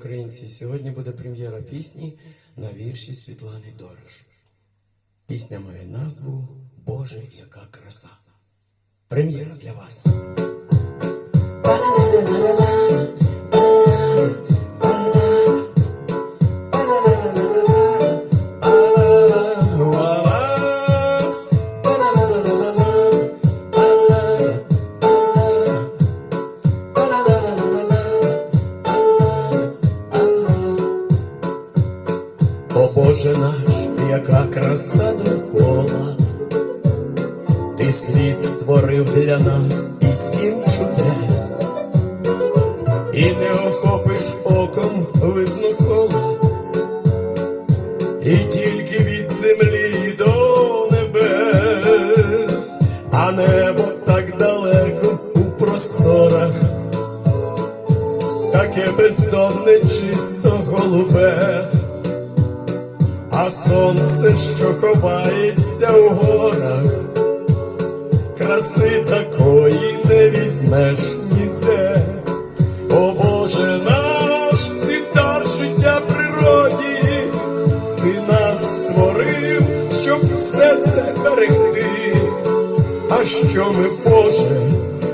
українці, сьогодні буде прем'єра пісні на вірші Світлани Дорош. Пісня має назву Боже, яка краса. Прем'єра для вас. О Боже наш, яка краса довкола, ти світ створив для нас і сім чудес, і не охопиш оком видно кола, і тільки від землі до небес, а небо так далеко у просторах, таке бездонне, чисто голубе. А сонце, що ховається у горах, краси такої не візьмеш ніде. О Боже наш, ти дар життя природі, ти нас створив, щоб все це берегти. А що ми, Боже,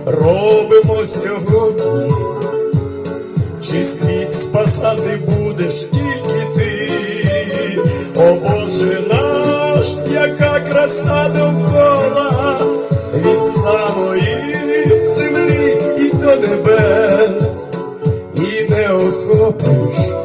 робимо сьогодні? Чи світ спасати будеш тільки ти? ж яка краса довкола, від самої землі і до небес, і не охопиш,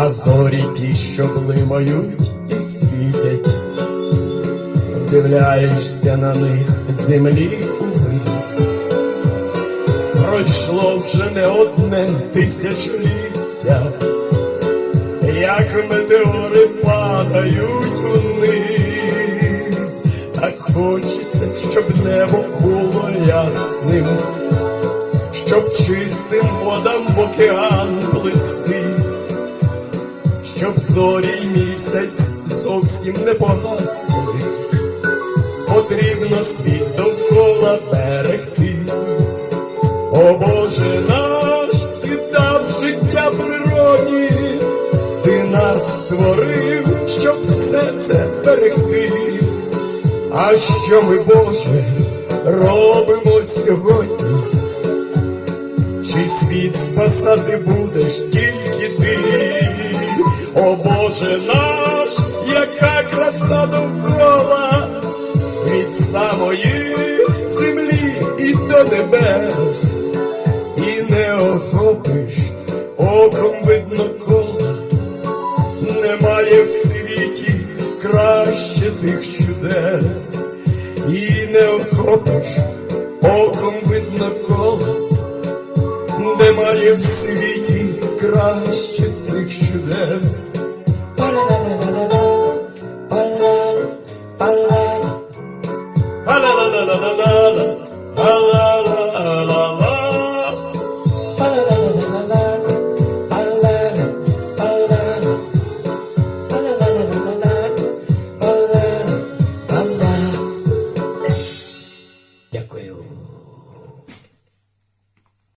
А зорі ті, що блимають і світять, вдивляєшся на них землі увись. Пройшло вже не одне тисячоліття, як метеори падають униз, так хочеться, щоб небо було ясним, щоб чистим водам в океан плисти щоб зорі місяць зовсім не погасли, потрібно світ довкола берегти. О Боже наш, ти дав життя природі, ти нас створив, щоб все це берегти. А що ми, Боже, робимо сьогодні? Чи світ спасати будеш тільки ти? О Боже наш, яка краса довкола, від самої землі і до небес, і не охопиш, оком видно кола, немає в світі краще тих чудес, і не охопиш, оком видно кола. Немає в світі краще цих чудес.